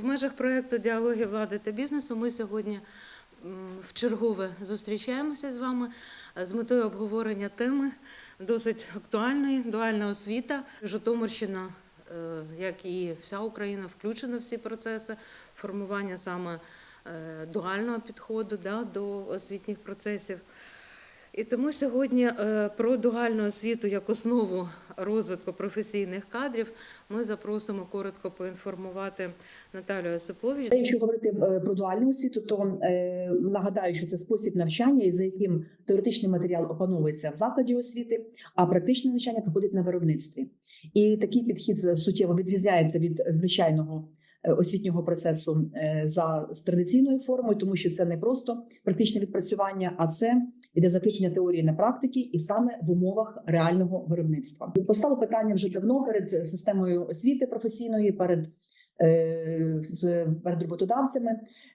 В межах проєкту діалоги влади та бізнесу ми сьогодні м, вчергове зустрічаємося з вами е, з метою обговорення теми досить актуальної дуальна освіта. Житомирщина, е, як і вся Україна, включена в ці процеси формування саме е, дуального підходу да, до освітніх процесів. І тому сьогодні е, про дуальну освіту як основу розвитку професійних кадрів ми запросимо коротко поінформувати Наталію Осипович. Якщо говорити е, про дуальну освіту, то е, нагадаю, що це спосіб навчання, за яким теоретичний матеріал опановується в закладі освіти, а практичне навчання проходить на виробництві. І такий підхід суттєво відрізняється від звичайного освітнього процесу за традиційною формою, тому що це не просто практичне відпрацювання, а це іде заключення теорії на практиці, і саме в умовах реального виробництва. Постало питання вже давно перед системою освіти професійної, перед е, перед роботодавцями,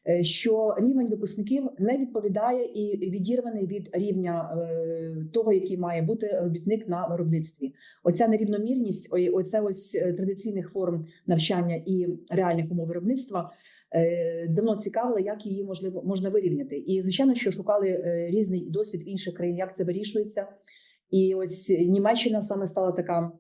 е, що рівень випускників не відповідає і відірваний від рівня е, того, який має бути робітник на виробництві. Оця нерівномірність, оце ось традиційних форм навчання і реальних умов виробництва. Е, Давно цікавило, як її можливо можна вирівняти, і звичайно, що шукали е, різний досвід інших країн, як це вирішується. І ось Німеччина саме стала така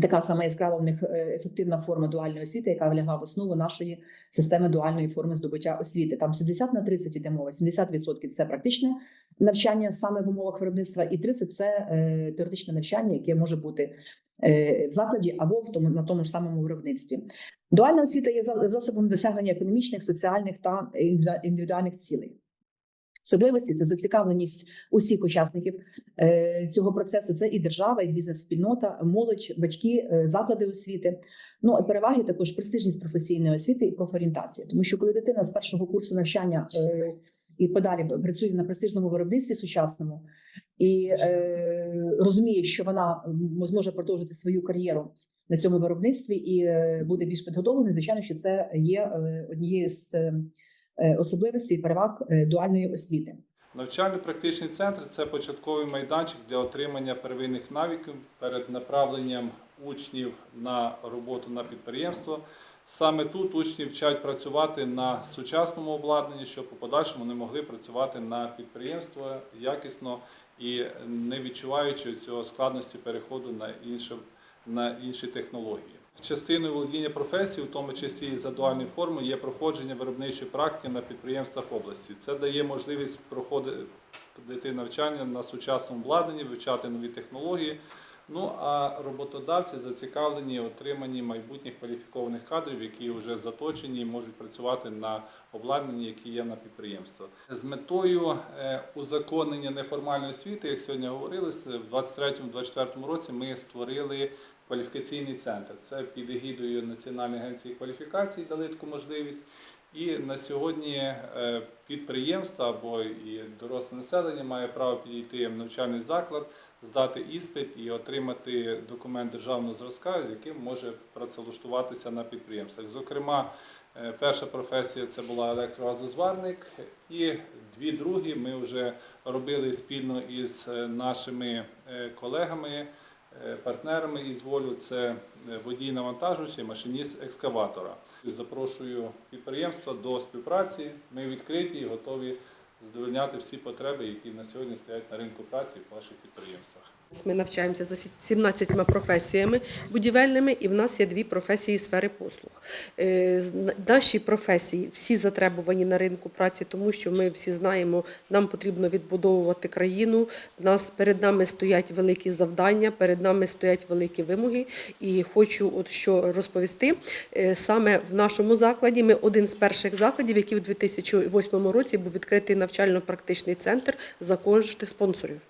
така сама яскрава в них е, ефективна форма дуальної освіти, яка лягла в основу нашої системи дуальної форми здобуття освіти. Там 70 на 30 іде мова, 70% – це практичне навчання саме в умовах виробництва, і 30% – це е, теоретичне навчання, яке може бути в закладі або в тому на тому ж самому виробництві. Дуальна освіта є за- засобом досягнення економічних, соціальних та індивіду- індивідуальних цілей. Особливості це зацікавленість усіх учасників е, цього процесу. Це і держава, і бізнес-спільнота, молодь, батьки, е, заклади освіти. Ну і переваги також престижність професійної освіти і профорієнтація. Тому що коли дитина з першого курсу навчання е, і подалі працює на престижному виробництві сучасному і е, розуміє, що вона зможе продовжити свою кар'єру на цьому виробництві і е, буде більш підготовлений, звичайно, що це є е, однією з е, особливостей і переваг дуальної освіти. Навчально-практичний центр це початковий майданчик для отримання первинних навиків перед направленням учнів на роботу на підприємство. Саме тут учні вчать працювати на сучасному обладнанні, щоб у подальшому вони могли працювати на підприємство якісно і не відчуваючи цього складності переходу на інші, на інші технології. Частиною володіння професії, в тому числі і за дуальною формою, є проходження виробничої практики на підприємствах області. Це дає можливість проходити навчання на сучасному обладнанні, вивчати нові технології. Ну а роботодавці зацікавлені в отриманні майбутніх кваліфікованих кадрів, які вже заточені і можуть працювати на обладнанні, які є на підприємство. З метою е, узаконення неформальної освіти, як сьогодні говорилось, в 23-24 році ми створили кваліфікаційний центр. Це під егідою Національної агенції кваліфікацій дали таку можливість. І на сьогодні е, підприємство або і доросле населення має право підійти в навчальний заклад, здати іспит і отримати документ державного зразка, з яким може працевлаштуватися на підприємствах. Зокрема, е, перша професія це була електрогазозварник, і дві другі ми вже робили спільно із е, нашими е, колегами партнерами із волю це водій навантажувача і машиніст екскаватора. Запрошую підприємства до співпраці. Ми відкриті і готові задовольняти всі потреби, які на сьогодні стоять на ринку праці в ваших підприємствах. Ми навчаємося за 17 професіями будівельними, і в нас є дві професії сфери послуг. Е, Наші професії всі затребувані на ринку праці, тому що ми всі знаємо, нам потрібно відбудовувати країну. Нас перед нами стоять великі завдання, перед нами стоять великі вимоги. І хочу от що розповісти. Е, Саме в нашому закладі ми один з перших закладів, який у 2008 році був відкритий навчально-практичний центр за кошти спонсорів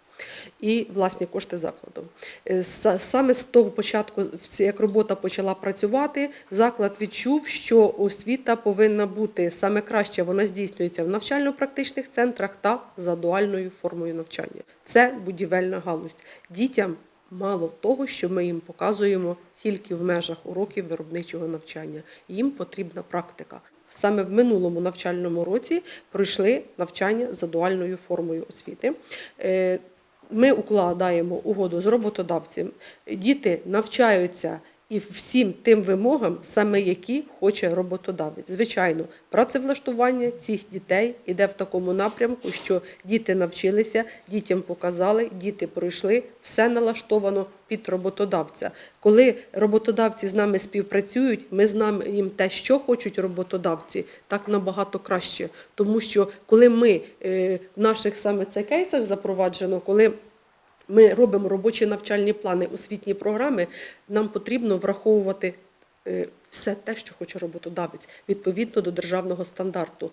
і власні кошти закладу. Е, Саме з того початку, як робота почала працювати, заклад відчув, що освіта повинна бути саме краще, вона здійснюється в навчально-практичних центрах та за дуальною формою навчання. Це будівельна галузь. Дітям мало того, що ми їм показуємо тільки в межах уроків виробничого навчання. Їм потрібна практика. Саме в минулому навчальному році пройшли навчання за дуальною формою освіти. Ми укладаємо угоду з роботодавцем. Діти навчаються і всім тим вимогам, саме які хоче роботодавець. Звичайно, працевлаштування цих дітей іде в такому напрямку, що діти навчилися, дітям показали, діти пройшли, все налаштовано під роботодавця. Коли роботодавці з нами співпрацюють, ми знаємо їм те, що хочуть роботодавці, так набагато краще. Тому що коли ми е, в наших саме це кейсах запроваджено, коли ми робимо робочі навчальні плани, освітні програми, нам потрібно враховувати е, все те, що хоче роботодавець, відповідно до державного стандарту.